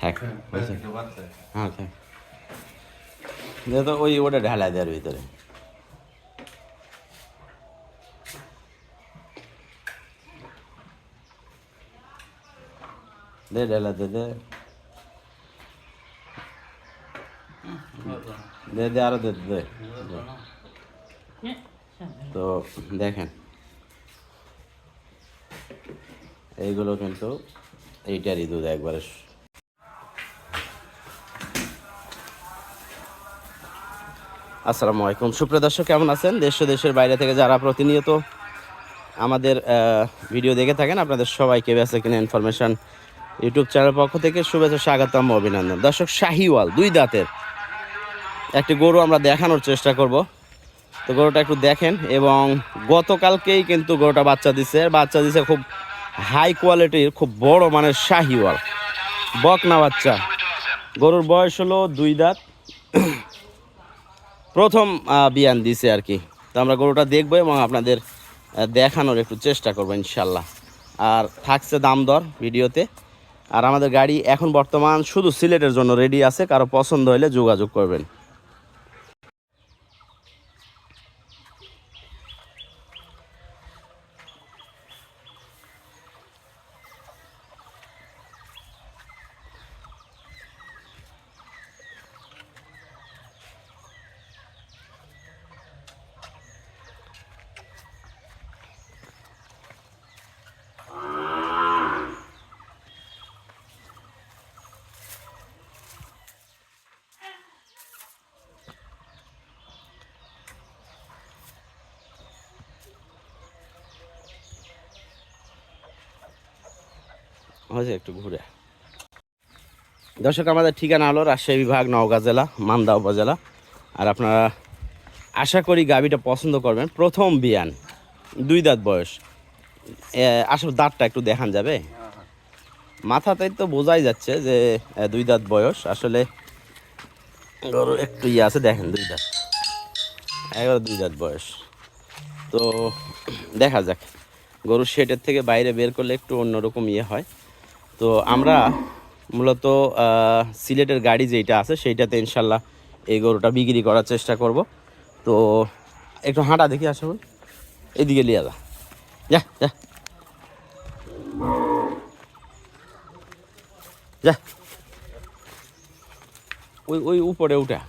থাক হ্যাঁ থাক দিয়ে তো ওই ওটা ঢালাই দেওয়ার ভিতরে। দে ঢালা দে দে। দে দে আরও দে দে দে। তো দেখেন এইগুলো কিন্তু এইটারই দুধ একবারে আসসালামু আলাইকুম। সুপ্রিয় দর্শক, কেমন আছেন? দেশ দেশের বাইরে থেকে যারা প্রতিনিয়ত আমাদের ভিডিও দেখে থাকেন, আপনাদের সবাইকে বেঁচে কিনে ইনফরমেশন ইউটিউব চ্যানেল পক্ষ থেকে শুভেচ্ছা, স্বাগতম অভিনন্দন। দর্শক, শাহিওয়াল দুই দাঁতের একটি গরু আমরা দেখানোর চেষ্টা করব। তো গরুটা একটু দেখেন, এবং গতকালকেই কিন্তু গরুটা বাচ্চা দিছে। বাচ্চা দিছে খুব হাই কোয়ালিটির খুব বড় মানের শাহিওয়াল। বকনা বাচ্চা। গরুর বয়স হলো দুই দাঁত। প্রথম বিয়ান দিছে আর কি। তো আমরা গরুটা দেখব এবং আপনাদের দেখানোর একটু চেষ্টা করব ইনশাল্লাহ। আর থাকছে দাম দর ভিডিওতে। আর আমাদের গাড়ি এখন বর্তমান শুধু সিলেটের জন্য রেডি আছে, কারও পছন্দ হলে যোগাযোগ করবেন। হয়েছে একটু ঘুরে। দর্শক, আমাদের ঠিকানা হলো রাজশাহী বিভাগ, নওগাঁ জেলা, মান্দা উপজেলা। আর আপনারা আশা করি গাবিটা পছন্দ করবেন। প্রথম বিয়ান, দুই দাঁত বয়স। আসলে দাঁতটা একটু দেখান যাবে? মাথাতে তো বোঝাই যাচ্ছে যে দুই দাঁত বয়স। আসলে গরু একটু ইয়ে আছে, দেখেন দুই দাঁত। এগারো দুই দাঁত বয়স। তো দেখা যাক গরু শেডের থেকে বাইরে বের করলে একটু অন্যরকম ইয়ে হয়। তো আমরা মূলত সিলেটের গাড়ি যেটা আছে, সেইটাতে ইনশাল্লাহ এই গরুটা বিক্রি করার চেষ্টা করব। তো একটু হাঁটা দেখি আসুন এদিকে লিয়ে যা। যা যা। যা। ওই ওই উপরে উঠা।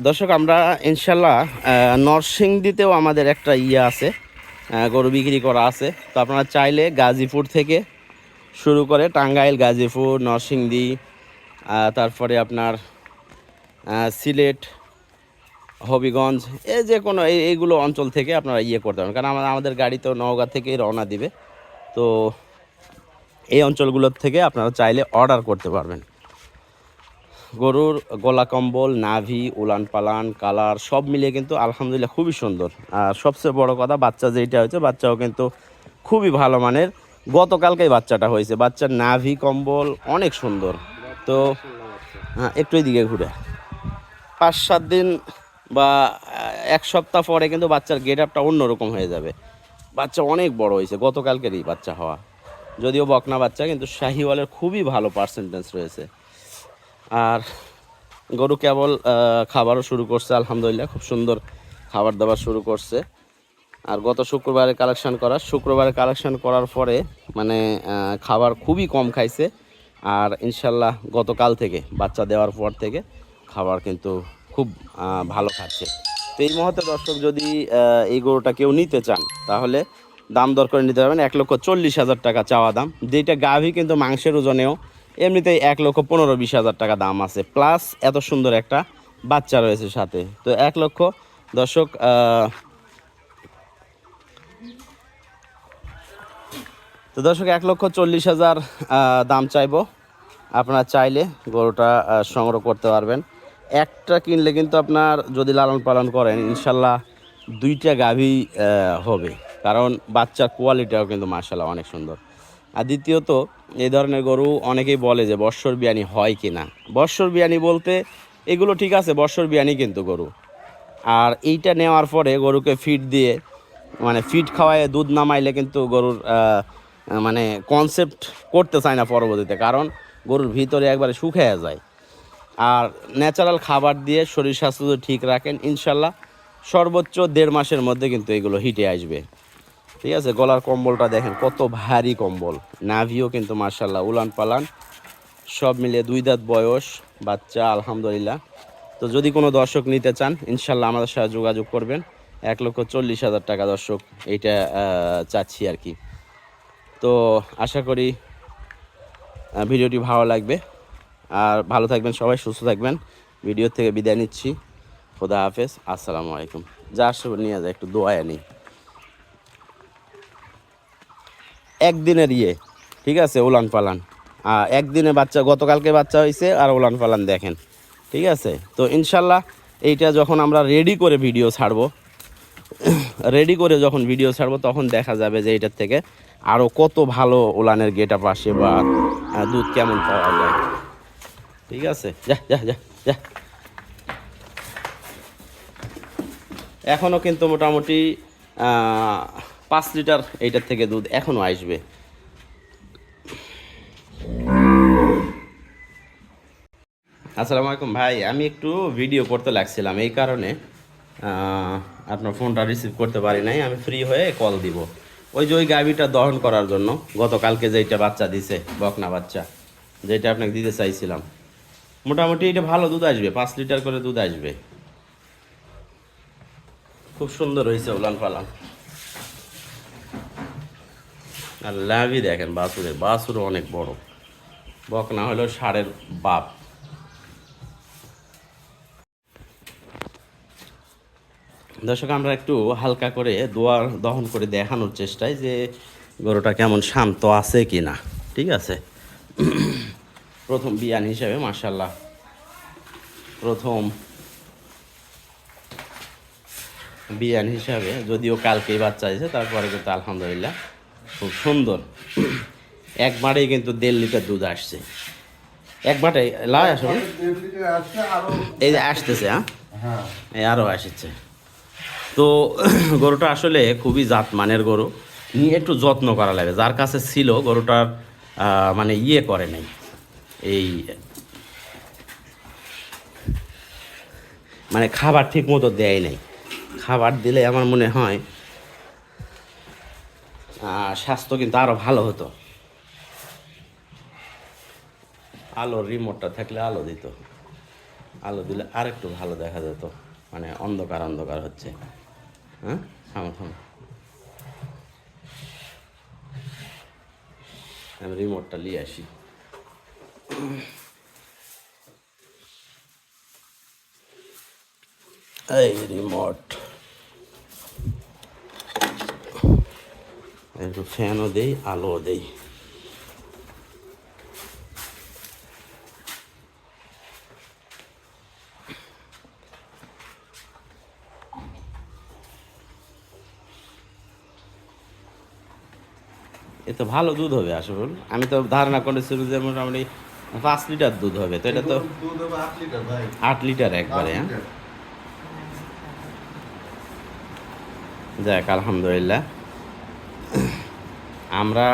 দর্শক, আমরা ইনশাল্লাহ নরসিংদীতেও আমাদের একটা ইয়ে আছে গরু বিক্রি করা আছে। তো আপনারা চাইলে গাজীপুর থেকে শুরু করে টাঙ্গাইল, গাজীপুর, নরসিংদী তারপরে আপনার সিলেট, হবিগঞ্জ এই যে কোনো এই এইগুলো অঞ্চল থেকে আপনারা ইয়ে করতে পারেন কারণ আমরা- আমাদের গাড়ি তো নওগাঁ থেকেই রওনা দিবে। তো এই অঞ্চলগুলোর থেকে আপনারা চাইলে অর্ডার করতে পারবেন। গরুর গলা কম্বল, নাভি, উলান পালান, কালার সব মিলিয়ে কিন্তু আলহামদুলিল্লাহ খুবই সুন্দর। আর সবচেয়ে বড় কথা, বাচ্চা যেটা হয়েছে, বাচ্চাও কিন্তু খুবই ভালো মানের। গতকালকেই বাচ্চাটা হয়েছে। বাচ্চার নাভি, কম্বল অনেক সুন্দর। তো হ্যাঁ একটু এদিকে ঘুরে। পাঁচ, সাত দিন বা এক সপ্তাহ পরে কিন্তু বাচ্চার গেট আপটা অন্যরকম হয়ে যাবে। বাচ্চা অনেক বড় হয়েছে, গতকালকেরই বাচ্চা হওয়া। যদিও বকনা বাচ্চা, কিন্তু শাহিওয়ালের খুবই ভালো পার্সেন্টেজ রয়েছে। আর গরু কেবল খাবারও শুরু করছে, আলহামদুলিল্লাহ, খুব সুন্দর খাবার দাবার শুরু করছে। আর গত শুক্রবারে কালেকশন করা শুক্রবারে কালেকশন করার পরে মানে খাবার খুবই কম খাইছে। আর ইনশাল্লাহ গতকাল থেকে, বাচ্চা দেওয়ার পর থেকে খাবার কিন্তু খুব ভালো খাচ্ছে। তো এই মুহূর্তে দর্শক যদি এই গরুটা কেউ নিতে চান, তাহলে দাম দর করে নিতে পারবেন। এক লক্ষ চল্লিশ হাজার টাকা চাওয়া দাম। যেটা গাভী কিন্তু মাংসের ওজনেও এমনিতেই এক লক্ষ পনেরো বিশ হাজার টাকা দাম আছে। প্লাস এত সুন্দর একটা বাচ্চা রয়েছে সাথে। তো এক লক্ষ, দর্শক তো দর্শক, এক লক্ষ চল্লিশ হাজার দাম চাইব। আপনারা চাইলে গরুটা সংগ্রহ করতে পারবেন। একটা কিনলে কিন্তু আপনার যদি লালন পালন করেন, ইনশাল্লাহ দুইটা গাভী হবে। কারণ বাচ্চার কোয়ালিটিটাও কিন্তু মার্শাল্লাহ অনেক সুন্দর। আর দ্বিতীয়ত, এই ধরনের গরু অনেকেই বলে যে বর্ষর বিয়ানি হয় কি না। বর্ষর বিয়ানি বলতে এগুলো ঠিক আছে বর্ষর বিয়ানি কিন্তু গরু। আর এইটা নেওয়ার পরে গরুকে ফিড দিয়ে মানে ফিড খাওয়ায়, দুধ নামাইলে কিন্তু গরুর মানে কনসেপ্ট করতে চায় না পরবর্তীতে, কারণ গরুর ভিতরে একবারে শুকিয়ে যায়। আর ন্যাচারাল খাবার দিয়ে শরীর স্বাস্থ্য ঠিক রাখেন, ইনশাল্লাহ সর্বোচ্চ দেড় মাসের মধ্যে কিন্তু এগুলো হিটে আসবে। ঠিক আছে? গলার কম্বলটা দেখেন, কত ভারী কম্বল। নাভিও কিন্তু মার্শাল্লাহ উলান পালান সব মিলিয়ে দুই দাঁত বয়স, বাচ্চা, আলহামদুলিল্লাহ। তো যদি কোনো দর্শক নিতে চান ইনশাল্লাহ আমাদের সাথে যোগাযোগ করবেন। এক লক্ষ চল্লিশ হাজার টাকা দর্শক এইটা চাচ্ছি আর কি। তো আশা করি ভিডিওটি ভালো লাগবে। আর ভালো থাকবেন সবাই, সুস্থ থাকবেন। ভিডিও থেকে বিদায় নিচ্ছি। খোদা হাফেজ, আসসালামু আলাইকুম। যা আসবে নিয়ে যায় একটু দোয়া নিই। একদিনের ইয়ে ঠিক আছে উলান পালান আর একদিনে বাচ্চা, গতকালকে বাচ্চা হয়েছে আর উলান পালান দেখেন, ঠিক আছে? তো ইনশাল্লাহ এইটা যখন আমরা রেডি করে ভিডিও ছাড়বো রেডি করে যখন ভিডিও ছাড়বো, তখন দেখা যাবে যে এটার থেকে আরও কত ভালো উলানের গেট আপ আসে বা দুধ কেমন পাওয়া যায়। ঠিক আছে? যা যা যা যা। এখনও কিন্তু মোটামুটি পাঁচ লিটার এইটার থেকে দুধ এখনও আসবে। আসসালামু আলাইকুম ভাই, আমি একটু ভিডিও করতে লাগছিলাম, এই কারণে আপনার ফোনটা রিসিভ করতে পারি নাই, আমি ফ্রি হয়ে কল দিব। ওই যে ওই গাভিটা দহন করার জন্য, গতকালকে যেইটা বাচ্চা দিছে, বকনা বাচ্চা যেটা আপনাকে দিতে চাইছিলাম। মোটামুটি এটা ভালো দুধ আসবে, পাঁচ লিটার করে দুধ আসবে। খুব সুন্দর হয়েছে উলান পালান। আর লাভই দেখেন বাসুরের বাসুরও অনেক বড়। বকনা হলো ষাঁড়ের বাপ। দর্শক, আমরা একটু হালকা করে দোয়ার দহন করে দেখানোর চেষ্টায় যে গরুটা কেমন শান্ত আছে কি না ঠিক আছে? প্রথম বিয়ান হিসাবে মার্শাল্লাহ প্রথম বিয়ান হিসাবে, যদিও কালকেই বাচ্চা হয়েছে, তারপরে কিন্তু আলহামদুলিল্লাহ। খুব সুন্দর। এক মাঠেই কিন্তু দেড় লিটার দুধ আসছে। এক মাঠে লাই আসবে এই যে আসতেছে হ্যাঁ? এই আরও আসছে। তো গরুটা আসলে খুবই জাত মানের গরু। নিয়ে একটু যত্ন করা লাগে। যার কাছে ছিল, গরুটার মানে ইয়ে করে নাই। এই মানে খাবার ঠিক মতো দেয় নাই। খাবার দিলে আমার মনে হয় স্বাস্থ্য কিন্তু আরও ভালো হতো। আলোর রিমোটটা থাকলে আলো দিত। আলো দিলে আর একটু ভালো দেখা যেত। মানে অন্ধকার অন্ধকার হচ্ছে। হ্যাঁ? থামো আমি রিমোটটা নিয়ে আসি। এই রিমোট একটু ফ্যানও দেই আলোও দেই। এ তো ভালো দুধ হবে আসল আমি তো ধারণা করেছিলাম যে মোটামুটি পাঁচ লিটার দুধ হবে তো এটা তো আট লিটার একবারে হ্যাঁ। যাক আলহামদুলিল্লাহ। আমরা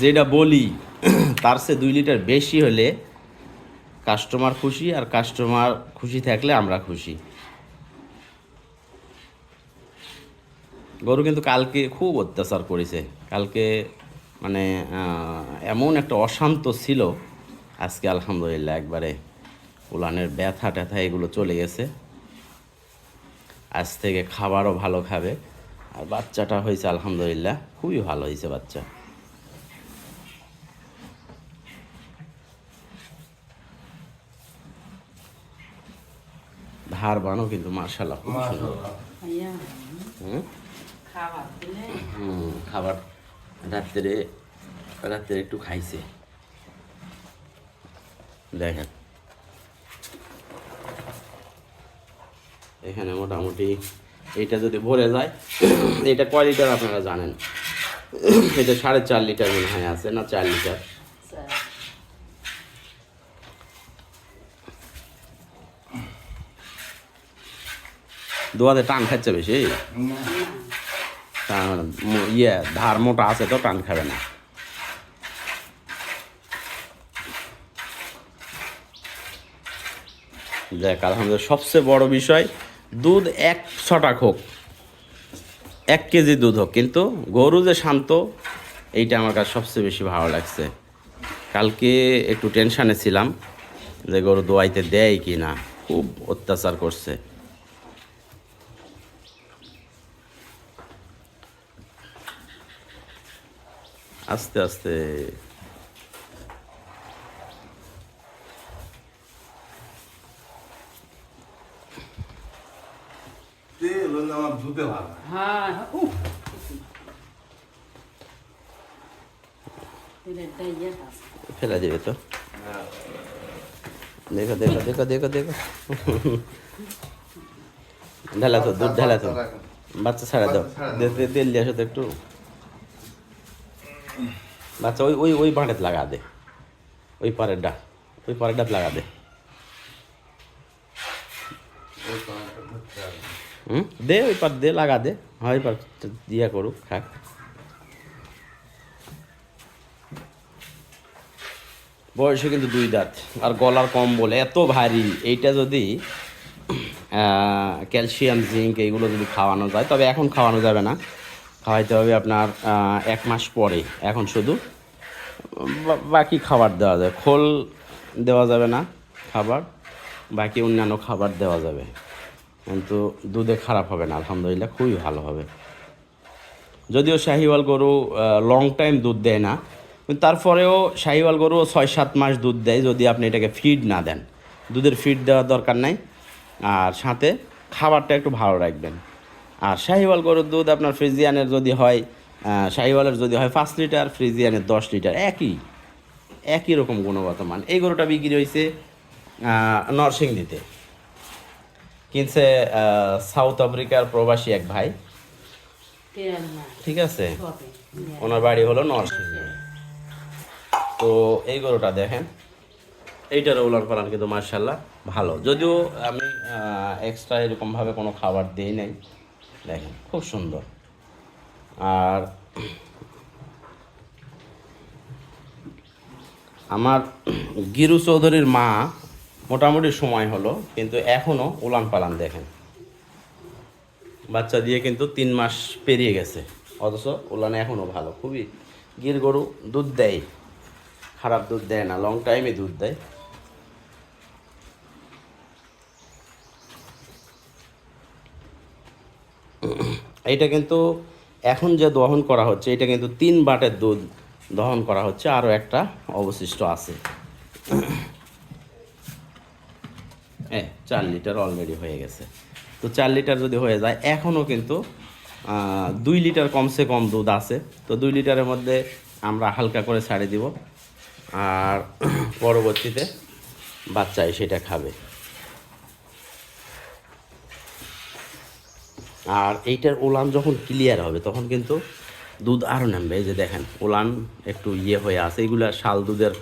যেটা বলি, তার সে দুই লিটার বেশি হলে কাস্টমার খুশি আর কাস্টমার খুশি থাকলে আমরা খুশি। গরু কিন্তু কালকে খুব অত্যাচার করেছে। কালকে মানে এমন একটা অশান্ত ছিল। আজকে আলহামদুলিল্লাহ একবারে উলানের ব্যথা ট্যাথা এগুলো চলে গেছে। আজ থেকে খাবারও ভালো খাবে। আর বাচ্চাটা হয়েছে আলহামদুলিল্লাহ খুবই ভালো হয়েছে বাচ্চা। ধার বানও কিন্তু মার্শাল্লাহ খুব সুন্দর। হুম, খাবার রাত্রে রাত্রে একটু খাইছে। দেখেন। এখানে মোটামুটি এইটা যদি ভরে যায়, এটা কয় লিটার আপনারা জানেন? এটা সাড়ে চার লিটার মনে হয় আছে না চার লিটার দোয়াতে টান খাচ্ছে বেশি? টান মো- ইয়ে ধার মোটা আছে তো, টান খাবে না। দেখ, আলহামদুলিল্লাহ, সবচেয়ে বড় বিষয় দুধ এক ছটাক হোক এক কেজি দুধ হোক। কিন্তু গরু যে শান্ত, এইটা আমার কাছে সবচেয়ে বেশি ভালো লাগছে। কালকে একটু টেনশানে ছিলাম যে গরু দোয়াইতে দেয় কি না। খুব অত্যাচার করছে। আস্তে আস্তে তেল হলে আমার ধুতে ভালো হ্যাঁ উফ এটা ইয়ে আছে ফেলে দেবে তো দেখো দেখো দেখো দেখো দেখো ঢালা তো দুধ ঢালা তো বাচ্চা ছাড়া দাও বাচ্চা ছাড়া দাও। দে- দে- তেল দিয়ে আসো তো একটু বাচ্চা ওই ওই ওই বাঁটেত লাগা দে ওই পারের ডা ওই পারের ডাত লাগা দে ওই পানাটা ধরতে হবে। দে ওই পার দে, লাগা দে। হয় পার দিয়া করুক, খাক। বয়সে কিন্তু দুই দাঁত, আর গলার কম বলে এত ভারী। এইটা যদি ক্যালসিয়াম, জিঙ্ক এইগুলো যদি খাওয়ানো যায়, তবে এখন খাওয়ানো যাবে না। খাওয়াইতে হবে আপনার এক মাস পরে। এখন শুধু বাকি খাবার দেওয়া যায়। খোল দেওয়া যাবে না, খাবার। বাকি অন্যান্য খাবার দেওয়া যাবে। কিন্তু দুধে খারাপ হবে না, আলহামদুলিল্লাহ খুবই ভালো হবে। যদিও শাহিওয়াল গরু লং টাইম দুধ দেয় না তারপরেও শাহিওয়াল গরু ছয় সাত মাস দুধ দেয় যদি আপনি এটাকে ফিড না দেন। দুধের ফিড দেওয়ার দরকার নাই। আর সাথে খাবারটা একটু ভালো রাখবেন। আর শাহিওয়াল গরুর দুধ আপনার ফ্রিজিয়ানের যদি হয় শাহিওয়ালের যদি হয় পাঁচ লিটার, ফ্রিজিয়ানের দশ লিটার, একই একই রকম গুণগত মান। এই গরুটা বিক্রি হয়েছে নরসিংদীতে। কিনছে সাউথ আফ্রিকার প্রবাসী এক ভাই। ঠিক আছে? ওনার বাড়ি হলো নরসিংদী। তো এই গরুটা দেখেন। এইটার উলান পালান কিন্তু মার্শাল্লাহ ভালো। যদিও আমি এক্সট্রা এরকমভাবে কোনো খাবার দিই নাই। দেখেন, খুব সুন্দর। আর আমার গিরু চৌধুরীর মা মোটামুটি সময় হলো, কিন্তু এখনও উলান পালান দেখেন। বাচ্চা দিয়ে কিন্তু তিন মাস পেরিয়ে গেছে, অথচ উলানে এখনও ভালো। খুবই গির গরু, দুধ দেয়। খারাপ দুধ দেয় না লং টাইমে দুধ দেয়। এইটা কিন্তু এখন যে দহন করা হচ্ছে এটা কিন্তু তিন বাটের দুধ দহন করা হচ্ছে, আরও একটা অবশিষ্ট আছে। হ্যাঁ চার লিটার অলরেডি হয়ে গেছে। তো চার লিটার যদি হয়ে যায়, এখনও কিন্তু দুই লিটার কমসে কম দুধ আছে। তো দুই লিটারের মধ্যে আমরা হালকা করে ছাড়ে দিব। আর পরবর্তীতে বাচ্চাই সেটা খাবে। আর এইটার ওলান যখন ক্লিয়ার হবে, তখন কিন্তু দুধ আরও নামবে। যে দেখেন, ওলান একটু ইয়ে হয়ে আছে। এগুলা শাল দুধের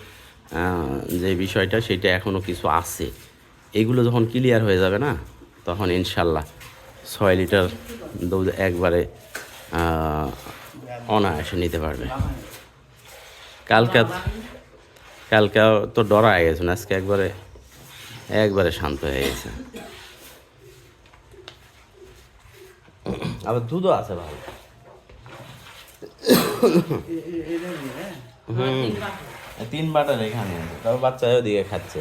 যে বিষয়টা, সেটা এখনও কিছু আছে। এগুলো যখন ক্লিয়ার হয়ে যাবে না, তখন ইনশাল্লাহ ছয় লিটার দুধ একবারে অনায়াসে নিতে পারবে। কালকে কালকে তো ডরা হয়ে গেছে আজকে একবারে একবারে শান্ত হয়ে গেছে। আবার দুধও আছে ভালো। তিন বাটার এখানে তবে বাচ্চা ওদিকে খাচ্ছে।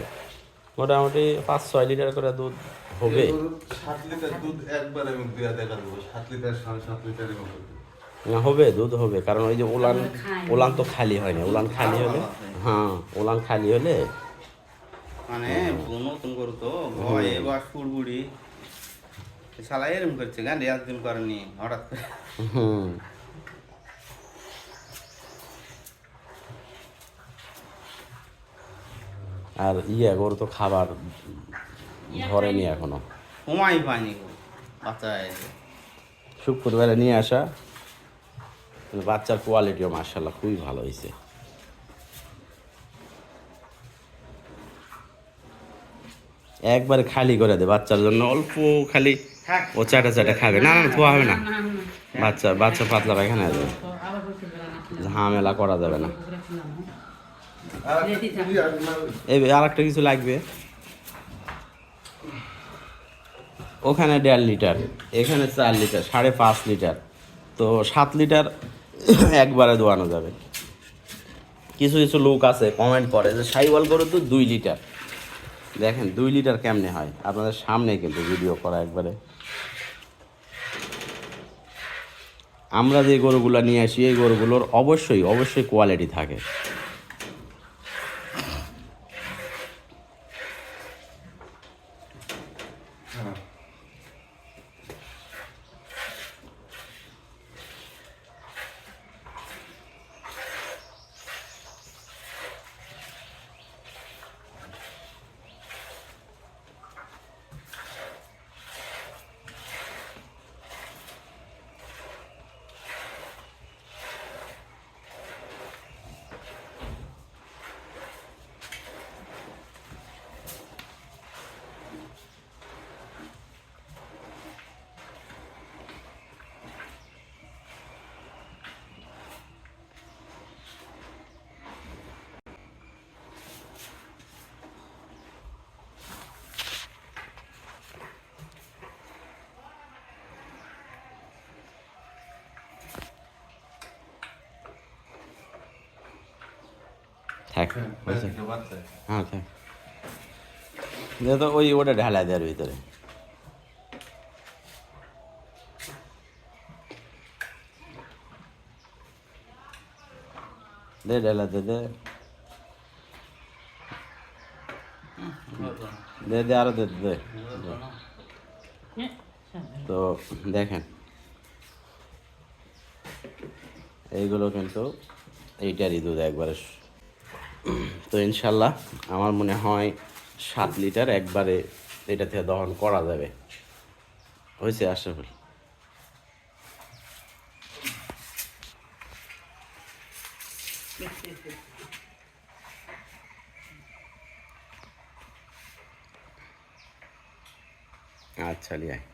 মোটামুটি পাঁচ ছয় লিটার করে দুধ হবে। সাত লিটার দুধ একবার আমি দিয়া দেখা দেবো সাত লিটার সাড়ে সাত লিটারের মতো না, হবে দুধ হবে কারণ ওই যে উলান উলান তো খালি হয় না উলান খালি হলে হ্যাঁ। উলান খালি হলে মানে নতুন গরু তো ভয়ে বা সুরবুড়ি সালাই এরম করছে গান রেয়াজ দিন করেনি হঠাৎ করে। হুম। আর ইয়ে গরু তো খাবার ধরেনি এখনও। সময় পায়নি গরু বাচ্চা এসে শুক্রবারে নিয়ে আসা। বাচ্চার কোয়ালিটিও মার্শাল্লাহ খুবই ভালো হয়েছে একবারে খালি করে দে বাচ্চার জন্য অল্প খালি ও চাটা চাটা খাবে। না না ধোয়া হবে না। বাচ্চা বাচ্চা পাতলা পায়খানা যাবে। ঝামেলা করা যাবে না। আর একটা কিছু লাগবে। ওখানে দেড় লিটার, এখানে চার লিটার, সাড়ে পাঁচ লিটার। তো সাত লিটার একবারে দোয়ানো যাবে। কিছু কিছু লোক আছে কমেন্ট করে যে সাইওয়াল গরু তো দুই লিটার। দেখেন, দুই লিটার কেমনে হয়? আপনাদের সামনে কিন্তু ভিডিও করা একবারে। আমরা যে গরুগুলো নিয়ে আসি, এই গরুগুলোর অবশ্যই অবশ্যই কোয়ালিটি থাকে। থাক ব্যাস একটা বাচ্চা হ্যাঁ থাক দে তো ওই ওটা ঢালা দেওয়ার ভিতরে দে ঢালা দে দে দে দে আরও দে দে হ্যাঁ, সব। তো দেখেন এইগুলো কিন্তু এইটারই দুধ একবারে স- তো ইনশাল্লাহ আমার মনে হয় সাত লিটার একবারে এটা থেকে দহন করা যাবে। হয়েছে, আশরাফুল? আচ্ছা লিয়ায়।